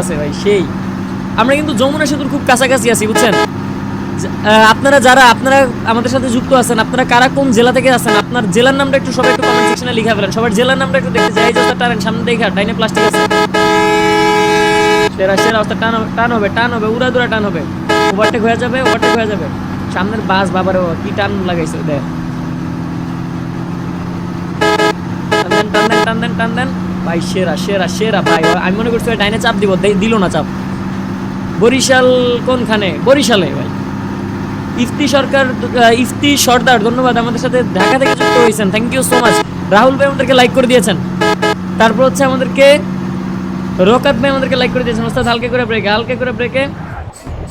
আছে ভাই, সেই। আমরা কিন্তু যমুনা সেতুর খুব কাছাকাছি আছি, বুঝছেন? আপনারা যারা, আপনারা আমাদের সাথে যুক্ত আছেন, আপনারা কারা কোন জেলা থেকে আছেন, আপনার জেলার নামটা একটু সবাই একটু কমেন্ট সেকশনে লিখে ফেলেন। সবার জেলার নামটা একটু দেখতে চাই। এই টানেন, সামনে দেখা, ডাইনে প্লাস্টিক আছে। সেরা সেরা অবস্থা টান টান হবে টান হবে, উড়া দুরা টান হবে। ওভারটেক হয়ে যাবে ওভারটেক হয়ে যাবে। সামনের বাস, বাবারে কি টান লাগাইছে, দেখ। টান দেন টান দেন টান দেন। ভাই, সেরা সেরা সেরা ভাই। আমি মনে করছি ডাইনে চাপ দিব দিল না চাপ। বরিশাল কোনখানে? বরিশালে, ভাই। ইফতি সরকার ইফতি সর্দার, ধন্যবাদ। আমাদের সাথে ঢাকা থেকে যুক্ত হয়েছেন। Thank you so much Rahul ভাই আমাদেরকে লাইক করে দিয়েছেন। তারপর হচ্ছে আমাদেরকে, রকাত ভাই আমাদেরকে লাইক করে দিয়েছেন। ওস্তাদ, হালকা করে ব্রেকে হালকা করে ব্রেকে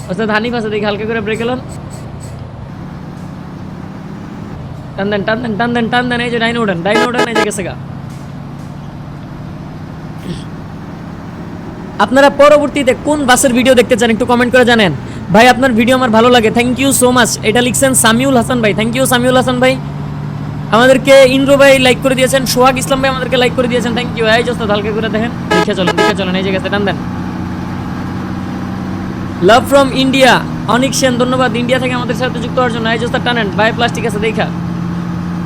ওস্তাদ, হানিফ আছে, দেখি হালকা করে ব্রেক এলাম টান দেন টান দেন টান দেন টান দেন। এই যে ডাইনো উঠেন ডাইনো উঠেন এই যে গেছে গা। আপনারা পরবর্তীতে কোন বাসের ভিডিও দেখতে চান একটু কমেন্ট করে জানেন। ভাই, আপনার ভিডিও আমার ভালো লাগে। থ্যাংক ইউ সো মাচ এটা লিখছেন সামিউল হাসান ভাই। থ্যাংক ইউ সামিউল হাসান ভাই। আমাদেরকে ইন্দ্র ভাই লাইক করে দিয়েছেন। সোহাগ ইসলাম ভাই আমাদেরকে লাইক করে দিয়েছেন। থ্যাংক ইউ এই জস্ত, হালকা করে দেখেন। দেখে চলেন দেখে চলেন। এই জায়গাতে টান দেন। Love from India Anik Sen, ধন্যবাদ। ইন্ডিয়া থেকে আমাদের সাথে যুক্ত হওয়ার জন্য। এই জস্তা, টানেন। ভাই প্লাস্টিক আছে, দেখা।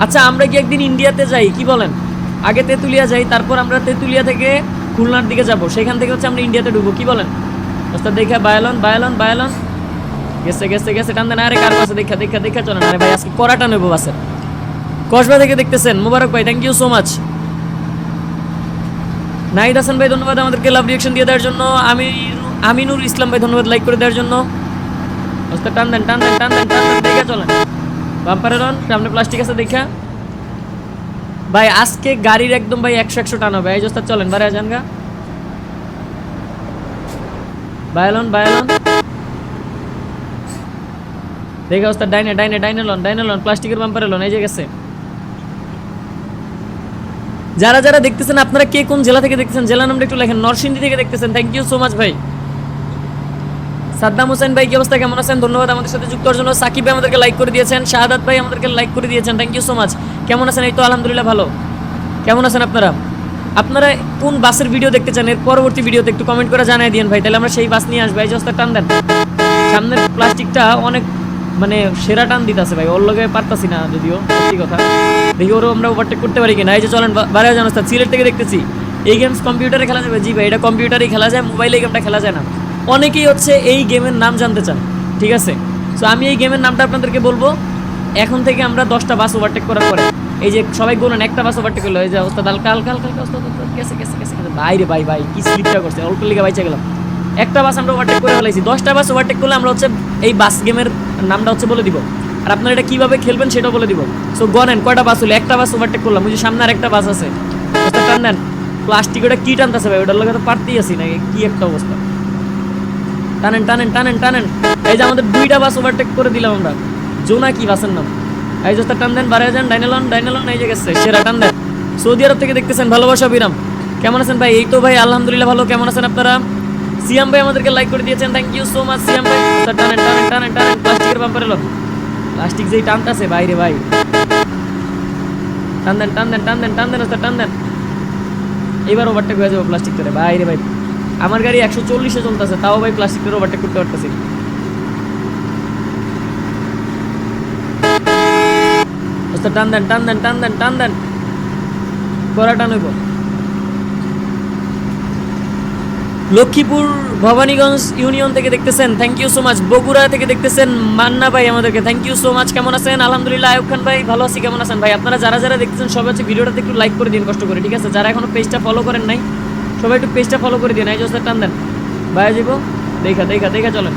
আচ্ছা আমরা কি একদিন ইন্ডিয়াতে যাই? কি বলেন? আগে তেঁতুলিয়া যাই, তারপর আমরা তেঁতুলিয়া থেকে খুলনার দিকে যাব। সেখান থেকে হচ্ছে আমরা ইন্ডিয়াতে ঢুকবো কি বলেন? ওস্তাদ দেখা, বায়ালন বায়ালন বায়ালন। গেছে গেছে গেছে, টান দেন, আরে কার পাশে দেখা দেখা দেখা, চলেন। আরে ভাই, আজকে কড়াটা নেব বাসে। কসবা থেকে দেখতেছেন। মোবারক ভাই thank you so much Nahid Hasan ভাই, ধন্যবাদ আমাদেরকে লাভ রিয়েকশন দিয়ে দেওয়ার জন্য। আমি আমিনুর ইসলাম ভাই, ধন্যবাদ লাইক করে দেওয়ার জন্য। ওস্তাদ টান দেন টান দেন টান দেন টান দেন, দেখা চলেন। বাম্পারের অন, সামনে প্লাস্টিক আছে, দেখা। ভাই, আজকে গাড়ির একদম ভাই একশো একশো টান হবে। এই চলেন বারে যান গা। বায়ালন বায়ালন দেখে ওস্তাদ, ডাইনে ডাইনে ডাইনে লন ডাইনে লন, প্লাস্টিকের বাম্পারে লন, এই যে গেছে। যারা যারা দেখতেছেন, আপনারা কে কোন জেলা থেকে দেখতেছেন জেলা নামটা একটু লেখেন, নরসিংদী থেকে দেখতেছেন। থ্যাংক ইউ সো মাচ ভাই। সাদ্দাম হোসেন ভাই, কি অবস্থা? কেমন আছেন? ধন্যবাদ আমাদের সাথে যুক্ত হওয়ার জন্য। সাকিব ভাই আমাদেরকে লাইক করে দিয়েছেন। শাহাদাত ভাই আমাদেরকে লাইক করে দিয়েছেন। থ্যাংক ইউ সো মাচ কেমন আছেন? এই তো আলহামদুলিল্লাহ ভালো। কেমন আছেন আপনারা? আপনারা কোন বাসের ভিডিও দেখতে চান? এর পরবর্তী ভিডিওতে একটু কমেন্ট করে জানাই দিন ভাই। তাহলে আমরা সেই বাস নিয়ে আসব। এই যে টান দেন। সামনের প্লাস্টিকটা অনেক মানে সেরা টান দিতেছে ভাই। ওর লগে পারতাছি না যদিও, সত্যি কথা। দেখি ওরও আমরা ওভারটেক করতে পারি কিনা। এই যে চলেন, বা- বাইরে জানো সিলেট থেকে দেখতেছি। এই গেমস কম্পিউটারে খেলা যাবে? জি ভাই, এটা কম্পিউটারেই খেলা যায় মোবাইলে গেমটা খেলা যায় না। অনেকেই হচ্ছে এই গেমের নাম জানতে চান, ঠিক আছে? সো আমি এই গেমের নামটা আপনাদেরকে বলব। এখন থেকে আমরা দশটা বাস ওভারটেক করার পরে, এই যে সবাই বললেন একটা বাস ওভারটেক করল, এই যে অবস্থা হালকা হালকা হালকা হালকা গেছে ভাই রে ভাই ভাই, কি স্লিপটা করছে, অল্প লিগে বাইচে গেলাম। একটা বাস আমরা ওভারটেক করে ফেলাইছি। দশটা বাস ওভারটেক করলে আমরা হচ্ছে এই বাস গেমের নামটা হচ্ছে বলে দিব। আর আপনারা এটা কীভাবে খেলবেন সেটাও বলে দিব। সো গনেন, কয়টা বাস হলো? একটা বাস ওভারটেক করলাম। ওই সামনে আর একটা বাস আছে। টান দেন। প্লাস্টিক ওটা কি টানতেছে ভাই? ওটার লগে তো পারতেই আসি না কি একটা অবস্থা। টানেন টানেন টানেন টানেন। এই যে আমাদের দুইটা বাস ওভারটেক করে দিলাম আমরা। জোনাকি বাসের নাম? এই যে টান দেন, বারে যান ডাইনালন ডাইনালন এই যে গেছে, সেরা, টান দেন। সৌদি আরব থেকে দেখতেছেন, ভালোবাসা বিরাম কেমন আছেন ভাই? এই তো ভাই, আলহামদুলিল্লাহ ভালো। কেমন আছেন আপনারা? সিয়াম ভাই আমাদেরকে লাইক করে দিয়েছেন thank you so much Siam ভাই। টানেন টানেন টানেন টানেন প্লাস্টিকের বাম্পারে লোক প্লাস্টিক যেই টানতাছে বাইরে ভাই টান দেন টান দেন টান দেন টান দেন টান দেন। এবার ওভারটেক হয়ে যাব প্লাস্টিক করে বাইরে ভাই। আমার গাড়ি একশো চল্লিশে চলতেছে, তাও ভাই প্লাস্টিক করে ওভারটেক করতে পারতেছি। টান দেন টান দেন টান দেন টান দেন। টান হইব। লক্ষ্মীপুর ভবানীগঞ্জ ইউনিয়ন থেকে দেখতেছেন thank you so much Bogura থেকে দেখতেছেন মান্না ভাই আমাদেরকে থ্যাংক ইউ সো মাচ কেমন আছেন? আলহামদুলিল্লাহ, আয়ুব খান ভাই, ভালো আছি, কেমন আছেন ভাই? আপনারা যারা যারা দেখতেছেন, সবাই হচ্ছে ভিডিওটাতে একটু লাইক করে দিন, কষ্ট করে, ঠিক আছে? যারা এখনও পেজটা ফলো করেন নাই সবাই একটু পেজটা ফলো করে দিন এই যে টান দেন। ভাই যাব দেখা দেখা দেখা, চলেন।